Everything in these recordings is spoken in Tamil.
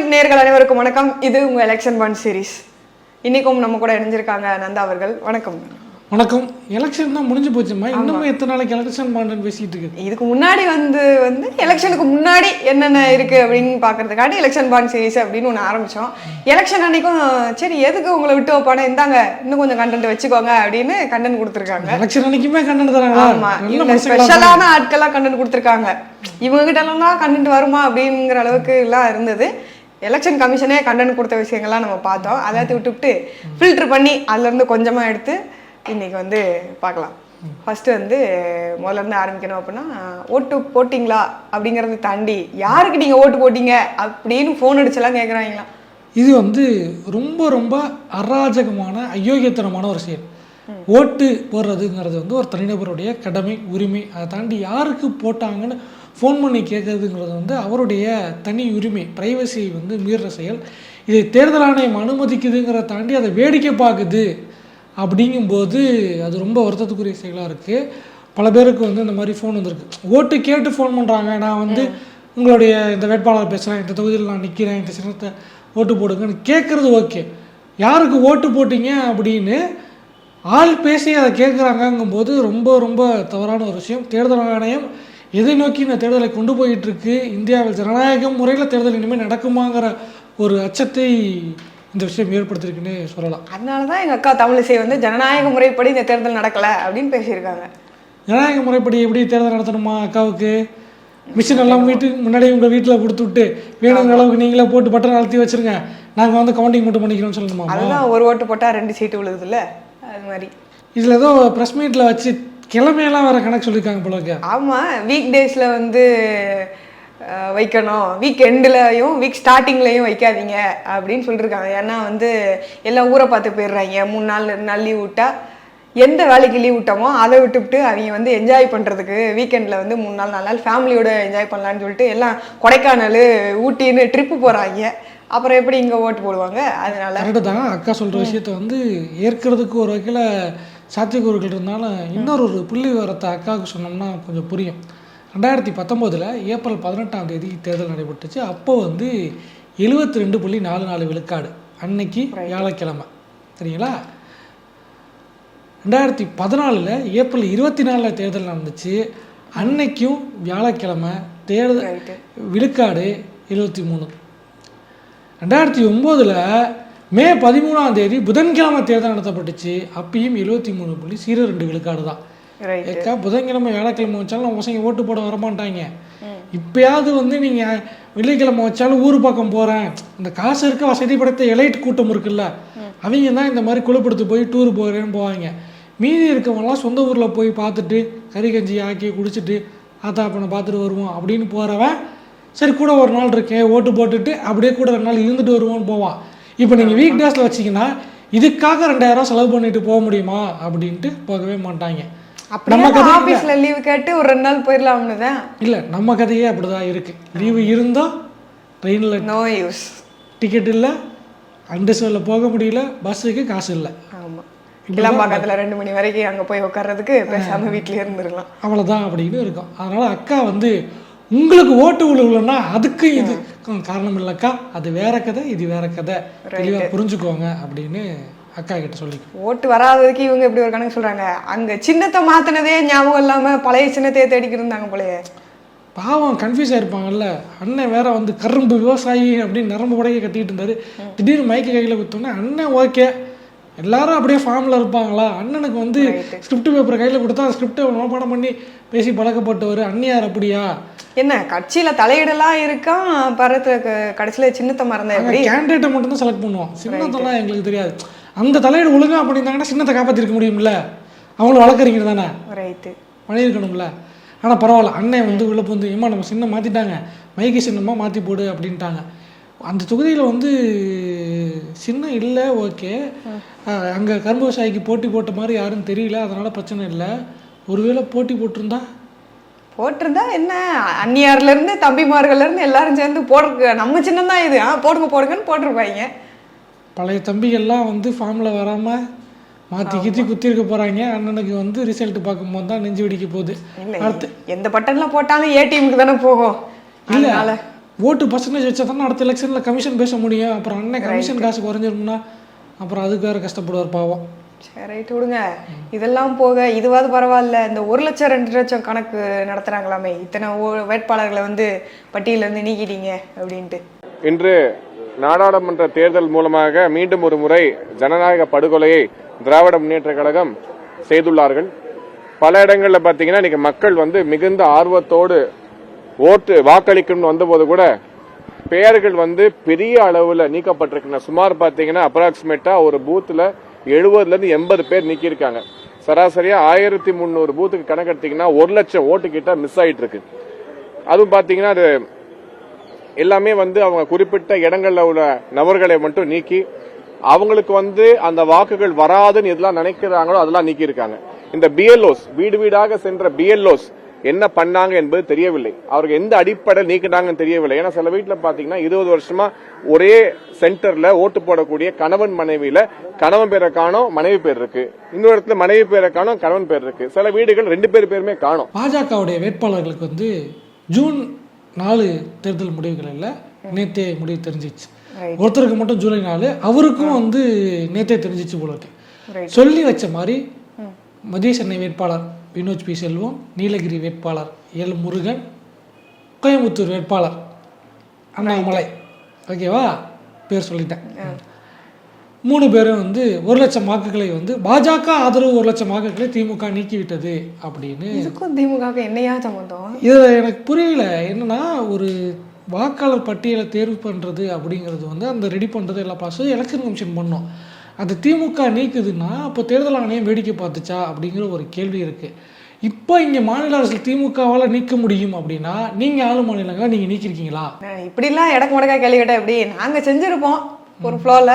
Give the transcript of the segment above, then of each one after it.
பாயிண்ட் நேர்கள் அனைவருக்கும் வணக்கம். இது உங்க எலெக்ஷன் பாண்ட் சீரிஸ் இன்னைக்கும் நம்ம கூட இணைஞ்சிருக்காங்க நந்தா அவர்கள். வணக்கம். வணக்கம். எலெக்ஷன் தான் முடிஞ்சு போச்சுமா? இன்னமும் எத்தனை நாளைக்கு எலெக்ஷன் பாண்டுன்னு பேசிட்டு இருக்குது இதுக்கு முன்னாடி வந்து வந்து எலெக்ஷனுக்கு முன்னாடி என்னென்ன இருக்கு அப்படின்னு பாக்குறதுக்காண்டி எலெக்ஷன் பாண்ட் சீரிஸ் அப்படின்னு ஒன்று ஆரம்பிச்சோம். எலெக்ஷன் அன்னைக்கும் சரி எதுக்கு உங்களை விட்டு வைப்பானே? இந்தாங்க இன்னும் கொஞ்சம் கண்டென்ட் வச்சுக்கோங்க அப்படின்னு கண்டென்ட் கொடுத்துருக்காங்க. எலெக்ஷன் அன்னைக்குமே கண்டன தராங்களா ஆமா. இவங்க ஸ்பெஷலான ஆட்கள்லாம் கண்டென்ட் கொடுத்துருக்காங்க. இவங்க கிட்ட எல்லாம் கண்டென்ட் வருமா அப்படிங்கிற அளவுக்கு எல்லாம் இருந்தது. எலெக்ஷன் கமிஷனே கண்டென்ட் கொடுத்த விஷயங்கள்லாம் நம்ம பார்த்தோம். அதை விட்டுவிட்டு ஃபில்டர் பண்ணி அதுல இருந்து கொஞ்சமா எடுத்து இன்னைக்கு வந்து பார்க்கலாம். ஃபஸ்ட்டு வந்து முதல்லருந்து ஆரம்பிக்கணும் அப்படின்னா ஓட்டு போட்டிங்களா? அப்படிங்கறத தாண்டி யாருக்கு நீங்க ஓட்டு போட்டீங்க? அப்படின்னு ஃபோன் அடிச்செல்லாம் கேட்குறாங்களாம் இது வந்து ரொம்ப ரொம்ப அராஜகமான அயோக்கியத்தனமான ஒரு செயல். ஓட்டு போடுறதுங்கிறது வந்து ஒரு தனிநபருடைய கடமை உரிமை. அதை தாண்டி யாருக்கு போட்டாங்கன்னு ஃபோன் பண்ணி கேட்கறதுங்கிறது வந்து அவருடைய தனி உரிமை ப்ரைவசி வந்து மீறுற செயல். இதை தேர்தல் ஆணையம் அனுமதிக்குதுங்கிறத தாண்டி அதை வேடிக்கை பார்க்குது அப்படிங்கும்போது அது ரொம்ப வருத்தத்துக்குரிய செயலாக இருக்குது பல பேருக்கு வந்து இந்த மாதிரி ஃபோன் வந்திருக்கு. ஓட்டு கேட்டு ஃபோன் பண்ணுறாங்க நான் வந்து உங்களுடைய இந்த வேட்பாளர் பேசுகிறேன் இந்த தொகுதியில் நான் நிற்கிறேன் இந்த சின்னத்தை ஓட்டு போடுங்கன்னு கேட்குறது ஓகே. யாருக்கு ஓட்டு போட்டீங்க அப்படின்னு ஆள் பேசி அதை கேட்குறாங்கங்கும்போது ரொம்ப ரொம்ப தவறான ஒரு விஷயம். தேர்தல் ஆணையம் எதை நோக்கி இந்த தேர்தலை கொண்டு போயிட்டு இருக்கு இந்தியாவில் ஜனநாயக முறையில் தேர்தல் இனிமேல் நடக்குமாங்கிற ஒரு அச்சத்தை இந்த விஷயம் ஏற்படுத்தியிருக்குன்னு சொல்லலாம். அதனால தான் எங்க அக்கா தமிழிசை வந்து ஜனநாயக முறைப்படி இந்த தேர்தல் நடக்கல அப்படின்னு பேசியிருக்காங்க. ஜனநாயக முறைப்படி எப்படி தேர்தல் நடத்தணுமா அக்காவுக்கு? மிஷின் எல்லாம் வீட்டுக்கு முன்னாடி உங்கள் வீட்டில் கொடுத்து விட்டு வேணுங்கிற அளவுக்கு நீங்களே போட்டு பட்டன் அழுத்தி வச்சிருங்க. நாங்கள் வந்து கவுண்டிங் மட்டும் பண்ணிக்கிறோம்னு சொல்லணுமா அதுதான் ஒரு ஓட்டு போட்டா ரெண்டு சீட்டு விழுகுதுல்ல? அது மாதிரி. இதில் ஏதோ ப்ரெஸ் மீட்டில் வச்சு கிழமையெல்லாம் வேற கணக்கு சொல்லியிருக்காங்க போல இருக்கு. ஆமா வீக் டேஸ்ல வந்து வைக்கணும். வீக் எண்ட்லயும் வீக் ஸ்டார்டிங்லயும் வைக்காதீங்க அப்படின்னு சொல்லியிருக்காங்க ஏன்னா வந்து எல்லாம் ஊரை பார்த்து போயிடுறாங்க. மூணு நாள் ரெண்டு நாள் லீவ் விட்டா எந்த வேலைக்கு லீவ் விட்டோமோ அதை விட்டுவிட்டு அவங்க வந்து என்ஜாய் பண்ணுறதுக்கு வீக்கெண்டில் வந்து மூணு நாள் நாலு நாள் ஃபேமிலியோட என்ஜாய் பண்ணலான்னு சொல்லிட்டு எல்லாம் கொடைக்கானல் ஊட்டின்னு ட்ரிப்பு போகிறாங்க அப்புறம் எப்படி இங்கே ஓட்டு போடுவாங்க? அதனால கரெக்டு தான். அக்கா சொல்கிற விஷயத்த வந்து ஏற்கிறதுக்கு ஒரு வகையில் சாத்தியக்கூறுகள் இருந்தாலும் இன்னொரு ஒரு புள்ளி விவரத்தை அக்காவுக்கு சொன்னோம்னா கொஞ்சம் புரியும். ரெண்டாயிரத்தி பத்தொம்போதில் ஏப்ரல் பதினெட்டாம் தேதி தேர்தல் நடைபெற்றுச்சு. அப்போ வந்து எழுபத்தி ரெண்டு புள்ளி நாலு நாலு விழுக்காடு அன்னைக்கு வியாழக்கிழமை. சரிங்களா? ரெண்டாயிரத்தி பதினாலில் ஏப்ரல் இருபத்தி நாலில் தேர்தல் நடந்துச்சு. அன்னைக்கும் வியாழக்கிழமை தேர்தல் விழுக்காடு எழுபத்தி மூணு ரெண்டாயிரத்தி ஒம்போதில் மே பதிமூணாம் தேதி புதன்கிழமை தேர்தல் நடத்தப்பட்டுச்சு. அப்பயும் எழுபத்தி மூணு புள்ளி சீரோ ரெண்டு விழுக்காடு தான். ஏக்கா புதன்கிழமை வியாழக்கிழமை வச்சாலும் பசங்க ஓட்டு போட வரமாட்டாங்க. இப்பயாவது வந்து நீங்கள் வெள்ளிக்கிழமை வச்சாலும் ஊர் பக்கம் போகிறேன் இந்த காசு இருக்க வசதி படைத்த எலைட் கூட்டம் இருக்குல்ல அவங்க தான் இந்த மாதிரி குழுப்படுத்து போய் டூர் போகிறேன்னு போவாங்க. மீதி இருக்கவங்களாம் சொந்த ஊரில் போய் பார்த்துட்டு கறி கஞ்சி ஆக்கி குடிச்சிட்டு ஆத்தா அப்பனை பார்த்துட்டு வருவோம் அப்படின்னு போகிறவன் சரி கூட ஒரு நாள் இருக்கேன் ஓட்டு போட்டுட்டு அப்படியே கூட ரெண்டு நாள் இருந்துட்டு வருவோன்னு போவான். இப்போ நீங்கள் வீக் டேஸில் வச்சிங்கன்னா இதுக்காக ரெண்டாயிரம் செலவு பண்ணிட்டு போக முடியுமா? அப்படின்ட்டு போகவே மாட்டாங்க. நம்ம கதை ஆஃபீஸில் லீவ் கேட்டு ஒரு ரெண்டு நாள் போயிடலாம்னு தான் இல்லை நம்ம கதையே அப்படிதான் இருக்கு. லீவு இருந்தால் ட்ரெயினில் நோ யூஸ் டிக்கெட் இல்லை அண்டர்ஸ்டில் போக முடியல பஸ்ஸுக்கு காசு இல்லை. ஆமா. கிளம்பாக்கத்துல ரெண்டு மணி வரைக்கும் அங்க போய் உட்கார்றதுக்கு பேசாம வீட்லயே இருந்துடலாம். அவ்வளோதான் அப்படின்னு இருக்கும். அதனால் அக்கா வந்து உங்களுக்கு ஓட்டு விழுகலன்னா அதுக்கு இது. காரணம் இல்லைக்கா அது வேற கதை இது வேற கதை. தெளிவாக புரிஞ்சுக்கோங்க அப்படின்னு அக்கா கிட்ட சொல்லிக்கோ. ஓட்டு வராததுக்கு இவங்க இப்படி ஒரு கணக்கு சொல்றாங்க. அங்க சின்னத்தை மாத்தினதே ஞாபகம் இல்லாம பழைய சின்னத்தையே தேடிக்கிட்டு இருந்தாங்க போலயே. பாவம் கன்ஃபியூஸ் ஆயிருப்பாங்கல்ல. அண்ணன் வேற வந்து கரும்பு விவசாயி அப்படின்னு நரம்பு உடைய கட்டிட்டு இருந்தாரு. திடீர்னு மைக்கு கையில் கொடுத்தோன்னே அண்ணன் ஓகே எல்லாரும் அப்படியே ஃபார்மில் இருப்பாங்களா? அண்ணனுக்கு வந்து ஸ்கிரிப்ட் பேப்பர் கையில் கொடுத்தா ஸ்கிரிப்டை மனப்பாடம் பண்ணி பேசி பழக்கப்பட்டவர் அண்ணியார் அப்படியா? என்ன கட்சியில தலையிடலாம் இருக்கான் பரத்து கடைசியில சின்னத்தை மறந்த எப்படி? கேண்டிடேட்டை மட்டும் தான் செலக்ட் பண்ணுவோம். சின்னத்தெல்லாம் எங்களுக்கு தெரியாது. அந்த தலையீடு ஒழுங்கா பண்ணியிருந்தாங்கன்னா சின்னத்தை காப்பாற்றிருக்க முடியும்ல? அவங்கள வளர்க்குறீங்க தானே? ரைட்டு பண்ணியிருக்கணும்ல? ஆனால் பரவாயில்ல. அண்ணன் வந்து உள்ள வந்து ஏமா நம்ம சின்னம் மாற்றிட்டாங்க மைக்கு சின்னமாக மாற்றி போடு அப்படின்ட்டாங்க. அந்த தொகுதியில் வந்து சின்னம் இல்லை ஓகே அங்கே கரும்பு விவசாயிக்கு போட்டி போட்ட மாதிரி யாரும் தெரியல அதனால் பிரச்சனை இல்லை. ஒருவேளை போட்டி போட்டிருந்தா? போட்டிருந்தா என்ன? அந்நியார்ல இருந்து தம்பிமார்கள்ல இருந்து எல்லாரும் சேர்ந்து போடுற நம்ம சின்னம் தான் இது. ஆ போடுங்க போடுங்கன்னு போட்டிருப்பாங்க. பழைய தம்பிகள்லாம் வந்து ஃபார்மில் வராமல் மாற்றி கித்தி குத்திருக்க போகிறாங்க அண்ணனுக்கு வந்து ரிசல்ட் பார்க்கும்போது தான் நெஞ்சு வெடிக்க போகுது. அடுத்து எந்த பட்டன்ல போட்டாலும் ஏடிஎம்க்கு தானே போகும். இல்லை. ஓட்டு பர்சன்டேஜ் வச்சா தானே அடுத்த எலெக்ஷனில் கமிஷன் பேச முடியும். அப்புறம் அண்ணன் கமிஷன் காசு குறைஞ்சிரும்னா அப்புறம் அதுக்கு வேறு கஷ்டப்படுவார் பாவம். சரி ரைட் விடுங்க. இதெல்லாம் போக இதுவாது பரவாயில்ல. இந்த ஒரு லட்சம் ரெண்டு லட்சம் கணக்கு நடத்துறாங்களாமே. இத்தனை வேட்பாளர்களை வந்து பட்டியல இருந்து நீக்கிட்டீங்க அப்படின்ட்டு. இன்று நாடாளுமன்ற தேர்தல் மூலமாக மீண்டும் ஒரு முறை ஜனநாயக படுகொலையை திராவிட முன்னேற்ற கழகம் செய்துள்ளார்கள். பல இடங்களில் பார்த்தீங்கன்னா இன்னைக்கு மக்கள் வந்து மிகுந்த ஆர்வத்தோடு ஓட்டு வாக்களிக்கணும்னு வந்தபோது கூட பெயர்கள் வந்து பெரிய அளவில் நீக்கப்பட்டிருக்கின்றன சுமார் பார்த்தீங்கன்னா அப்ராக்சிமேட்டாக ஒரு பூத்தில் எழுபதுலேருந்து எண்பது பேர் நீக்கியிருக்காங்க. சராசரியாக ஆயிரத்தி முந்நூறு பூத்துக்கு கணக்கெடுத்தீங்கன்னா ஒரு லட்சம் ஓட்டுக்கிட்ட மிஸ் ஆகிட்டு இருக்கு அதுவும் பார்த்தீங்கன்னா அது எல்லாமே வந்து அவங்க குறிப்பிட்ட இடங்களில் உள்ள நபர்களை மட்டும் நீக்கி அவங்களுக்கு வந்து அந்த வாக்குகள் வராதுன்னு எதெல்லாம் நினைக்கிறாங்களோ அதெல்லாம் நீக்கியிருக்காங்க. இந்த பிஎல்ஓஸ் வீடு வீடாக சென்ற பிஎல்ஓஸ் என்ன பண்ணாங்க என்பது தெரியவில்லை. அவருக்கு எந்த அடிப்படையில் நீக்கினாங்கன்னு தெரியவில்லை. ஏன்னா சில வீட்டுல பாத்தீங்கன்னா இருபது வருஷமா ஒரே சென்டர்ல ஓட்டு போடக்கூடிய கணவன் மனைவியில கணவன் பேரை காணோம் மனைவி பேர் இருக்கு. இன்னொரு இடத்துல மனைவி பேரை காணோம் கணவன் பேர் இருக்கு. சில வீடுகள் ரெண்டு பேர் பேருமே காணோம். பாஜகவுடைய வேட்பாளர்களுக்கு வந்து ஜூன் நாலு தேர்தல் முடிவுகளில் நேத்தே முடிவு தெரிஞ்சிச்சு. ஒருத்தருக்கு மட்டும் ஜூலை நாலு அவருக்கும் வந்து நேத்தே தெரிஞ்சிச்சு போல இருக்கு. சொல்லி வச்ச மாதிரி மத்திய சென்னை வேட்பாளர் வினோஜ் பி செல்வம் நீலகிரி வேட்பாளர் எல் முருகன் கோயம்புத்தூர் வேட்பாளர் அண்ணாமலை. ஓகேவா? பேர் சொல்லிட்டேன். மூணு பேரும் வந்து ஒரு லட்சம் வாக்குகளை வந்து பாஜக ஆதரவு ஒரு லட்சம் வாக்குகளை திமுக நீக்கிவிட்டது அப்படின்னு. இதுக்கும் திமுக என்னையா சம்மந்தம் இதில் எனக்கு புரியல. என்னன்னா ஒரு வாக்காளர் பட்டியலை தேர்வு பண்ணுறது அப்படிங்கிறது வந்து அந்த ரெடி பண்ணுறது எல்லா ப்ராசஸும் எலெக்ஷன் கமிஷன் பண்ணோம். அந்த திமுக நீக்குதுன்னா அப்போ தேர்தல் ஆணையம் வேடிக்கை பார்த்துச்சா அப்படிங்கிற ஒரு கேள்வி இருக்குது இப்போ இங்கே மாநில அரசில் திமுகவால் நீக்க முடியும் அப்படின்னா நீங்கள் ஆளு மாநிலங்களை நீங்கள் நீக்கிருக்கீங்களா? இப்படிலாம் இடக்கு முடக்கா கேள்வி கேட்டா எப்படி? நாங்க செஞ்சிருப்போம் ஒரு ஃப்ளோல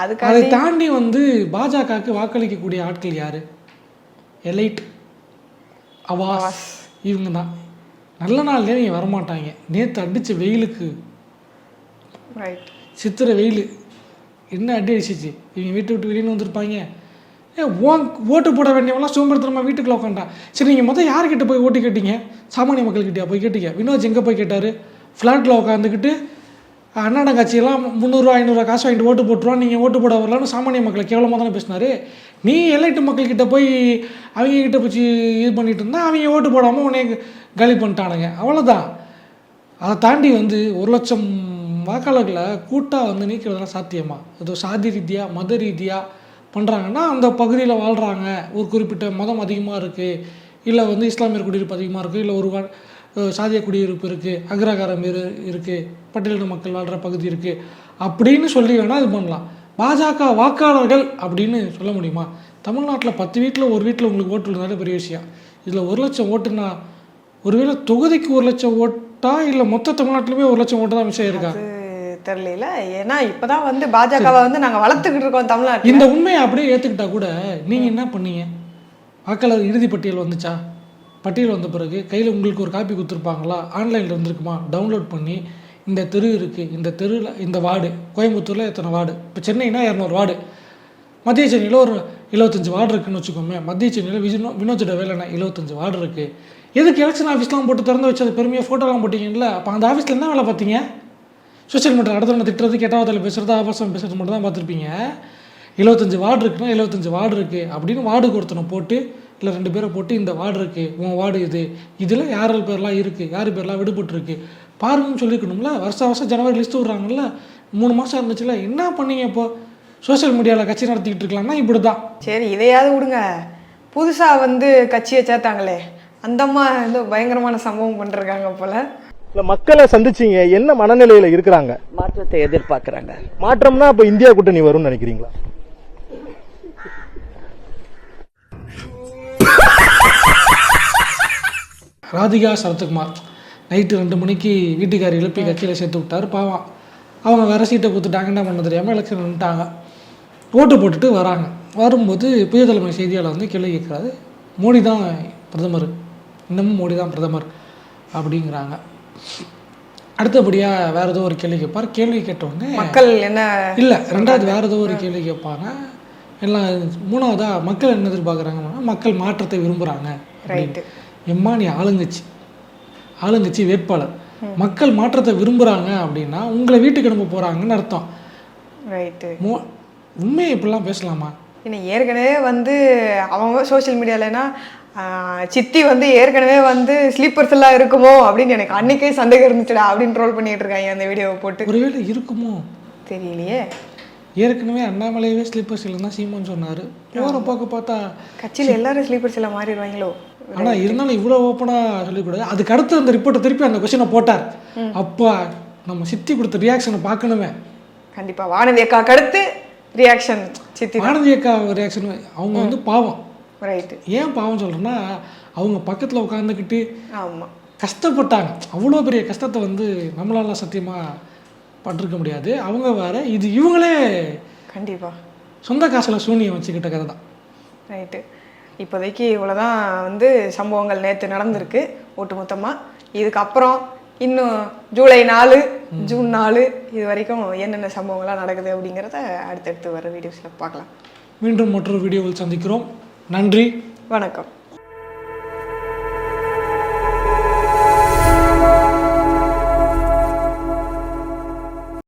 அதை அதுக்காக தாண்டி வந்து பாஜகவுக்கு வாக்களிக்கக்கூடிய ஆட்கள் யாரு? எலைட் அவாஸ் இவங்க தான். நல்ல நாள்லேயே நீங்கள் வரமாட்டாங்க. நேற்று அடித்த வெயிலுக்கு ரைட் சித்திரை வெயில். என்ன அடி அடிச்சிச்சு? இவங்க வீட்டு விட்டு வெளியே வந்திருப்பாங்க. ஏ ஓன் ஓட்டு போட வேண்டியவங்களாம் சோம்பேறித்தனமா வீட்டுக்குள்ள உட்காண்டான் சரி நீங்கள் மொத்தம் யார்கிட்ட போய் ஓட்டு கேட்டீங்க? சாமானிய மக்கள்கிட்டயா போய் கேட்டீங்க? வினோஜ் எங்கே போய் கேட்டார்? ஃப்ளாட்டில் உட்காந்துக்கிட்டு அண்ணாட கட்சியெல்லாம் முந்நூறுரூவா ஐநூறுரூவா காசு வாங்கிட்டு ஓட்டு போட்டுருவோம் நீங்கள் ஓட்டு போட வரலான்னு சாமானிய மக்களை கேவலமாக தானே பேசினாரு. நீ எல்லைட்டு மக்கள்கிட்ட போய் அவங்க கிட்ட போய் இது பண்ணிட்டு இருந்தால் அவங்க ஓட்டு போடாமல் உன்னை காலி பண்ணிட்டானுங்க. அவ்வளோதான் அதை தாண்டி வந்து ஒரு லட்சம் வாக்காளர்களை கூட்டாக வந்து நீக்கிறதுலாம் சாத்தியமா? அது சாதி ரீதியாக மத ரீதியாக பண்ணுறாங்கன்னா அந்த பகுதியில் வாழ்கிறாங்க ஒரு குறிப்பிட்ட மதம் அதிகமாக இருக்குது இல்லை வந்து இஸ்லாமியர் குடியிருப்பு அதிகமாக இருக்குது இல்லை ஒரு சாதிய குடியிருப்பு இருக்குது அக்ரகாரம் இரு இருக்குது பட்டியலின மக்கள் வாழ்கிற பகுதி இருக்குது அப்படின்னு சொல்லி வேணால் இது பண்ணலாம். பாஜக வாக்காளர்கள் அப்படின்னு சொல்ல முடியுமா? தமிழ்நாட்டில் பத்து வீட்டில் ஒரு வீட்டில் உங்களுக்கு ஓட்டு இருந்தாலே பெரிய விஷயம். இதில் ஒரு லட்சம் ஓட்டுனா ஒருவேளை தொகுதிக்கு ஒரு லட்சம் ஓட்டா இல்லை மொத்த தமிழ்நாட்டிலுமே ஒரு லட்சம் ஓட்டு தான் விஷயம் இருக்கா தெரியல ஏன்னா இப்பதான் வந்து பாஜகவை வந்து நாங்க வளர்த்துக்கிட்டு இருக்கோம் தமிழ்நாட்டில். இந்த உண்மையை அப்படியே ஏற்றுக்கிட்டா கூட நீங்கள் என்ன பண்ணீங்க? வாக்காளர் இறுதி பட்டியல் வந்துச்சா? பட்டியல் வந்த பிறகு கையில் உங்களுக்கு ஒரு காப்பி கொடுத்துருப்பாங்களா? ஆன்லைனில் இருந்திருக்குமா? டவுன்லோட் பண்ணி இந்த தெரு இருக்குது இந்த தெருவில் இந்த வார்டு கோயம்புத்தூரில் எத்தனை வார்டு? இப்போ சென்னைனா இரநூறு வார்டு. மத்திய சென்னையில் ஒரு எழுபத்தஞ்சு வார்டு இருக்குன்னு வச்சுக்கோமே மத்திய சென்னையில் விஜினோ வினோஜோட வேலைனா எழுபத்தஞ்சு வார்டு இருக்குது எதுக்கு எலெக்ஷன் ஆஃபீஸ்லாம் போட்டு திறந்து வச்சு அது பெருமையாக ஃபோட்டோலாம் போட்டிங்கல்ல? அப்போ அந்த ஆஃபீஸில் என்ன வேலை பார்த்தீங்க? சோஷியல் மீடியா அடுத்த திட்டுறது கெட்டவாதில் பேசுகிறது ஆபாசம் பேசுகிறது மட்டும் தான் பார்த்துருப்பீங்க. எழுபத்தஞ்சு வார்டு இருக்குன்னா எழுபத்தஞ்சு வார்டு இருக்குது அப்படின்னு வார்டுக்கு ஒருத்தனை போட்டு இல்லை ரெண்டு பேரை போட்டு இந்த வார்டு இருக்குது உன் வார்டு இது. இதில் யார் பேர்லாம் இருக்குது யார் பேர்லாம் விடுபட்டுருக்கு. பாருங்கன்னு சொல்லிக்கணும்ல வருஷம் வருஷம் ஜனவரி லிஸ்ட்டு விட்றாங்கல்ல மூணு மாதம் இருந்துச்சுல என்ன பண்ணீங்க இப்போது சோஷியல் மீடியாவில் கட்சி நடத்திக்கிட்டு இருக்கலாம்னா இப்படி தான் சரி இதையாவது விடுங்க. புதுசாக வந்து கட்சியை சேர்த்தாங்களே. அந்தம்மா வந்து பயங்கரமான சம்பவம் பண்ணிருக்காங்க போல. இல்ல மக்களை சந்திச்சீங்க என்ன மனநிலையில இருக்கிறாங்க? மாற்றத்தை எதிர்பார்க்குறாங்க. மாற்றம்னா அப்ப இந்தியா கூட்டணி வரும்னு நினைக்கிறீங்களா? ராதிகா சரத்குமார். நைட்டு ரெண்டு மணிக்கு வீட்டுக்காரி எழுப்பி கட்சியில் சேர்த்து விட்டார் பாவம். அவங்க வேற சீட்டை கொடுத்துட்டாங்க என்ன பண்ண தெரியாமல் எலெக்ஷன் நின்ட்டாங்க ஓட்டு போட்டுட்டு வராங்க. வரும்போது புதிய தலைமை செய்தியாளர் வந்து கேள்வி கேட்குறாரு மோடி தான் பிரதமர். இன்னமும் மோடி தான் பிரதமர் அப்படிங்கிறாங்க. அடுத்தபடியாக வேற ஏதோ ஒரு கேள்வி கேட்பார். கேள்வி கேட்டவுடனே மக்கள் என்ன இல்லை ரெண்டாவது வேற ஏதோ ஒரு கேள்வி கேட்பாங்க. எல்லாம் மூணாவதா மக்கள் என்ன எதிர்பார்க்குறாங்கன்னா மக்கள் மாற்றத்தை விரும்புகிறாங்க ரைட்டு எம்மா நீ ஆளுங்கட்சி ஆளுங்கட்சி வேட்பாளர். மக்கள் மாற்றத்தை விரும்புகிறாங்க அப்படின்னா உங்களை வீட்டுக்கு அனுப்ப போகிறாங்கன்னு அர்த்தம். ரைட்டு மோ உண்மையை இப்படிலாம் பேசலாமா? ஏன்னா ஏற்கனவே வந்து அவங்க சோஷியல் மீடியாலனா சித்தி வந்து ஏற்கனவே வந்து ஸ்லீப்பர்ஸ் எல்லாம் இருக்குமோ அப்படின்னு எனக்கு அன்னைக்கே சந்தேகம் இருந்துச்சுடா அப்படின்னு ட்ரோல் பண்ணிட்டு இருக்காங்க அந்த வீடியோவை போட்டு. ஒருவேளை இருக்குமோ? தெரியலையே. ஏற்கனவே அண்ணாமலையவே ஸ்லீப்பர்ஸ் இல்லைன்னா சீமான் சொன்னார். போகிற போக்க பார்த்தா கட்சியில் எல்லாரும் ஸ்லீப்பர்ஸ் எல்லாம் மாறிடுவாங்களோ? ஆனால் இருந்தாலும் இவ்வளோ ஓப்பனாக சொல்லக்கூடாது. அதுக்கு அடுத்து அந்த ரிப்போர்ட்டை திருப்பி அந்த கொஸ்டினை போட்டார். அப்போ நம்ம சித்தி கொடுத்த ரியாக்ஷனை பார்க்கணுமே. கண்டிப்பா. வானதி அக்காக்கு அடுத்து ரியாக்ஷன் சித்தி ஆனந்தி அக்கா ரியாக்ஷன் அவங்க வந்து பாவம். ரைட்டு ஏன் பாவம் சொல்கிறேன்னா அவங்க பக்கத்தில் உட்காந்துக்கிட்டு ஆமா. கஷ்டப்பட்டாங்க. அவ்வளோ பெரிய கஷ்டத்தை வந்து நம்மளால சத்தியமாக பட்டிருக்க முடியாது. அவங்க வேற இது இவங்களே கண்டிப்பா. சொந்த காசில் சூனியம் வச்சுக்கிட்ட கதை தான். ரைட்டு இப்போதைக்கு இவ்வளோதான் வந்து சம்பவங்கள் நேற்று நடந்திருக்கு ஒட்டுமொத்தமாக இதுக்கப்புறம் இன்னும் ஜூலை நாலு ஜூன் நாலு இது வரைக்கும் என்னென்ன சம்பவங்கள்லாம் நடக்குது அப்படிங்கிறத அடுத்தடுத்து வர வீடியோஸில் பார்க்கலாம். மீண்டும் மற்றொரு வீடியோவில் சந்திக்கிறோம். நன்றி. வணக்கம்.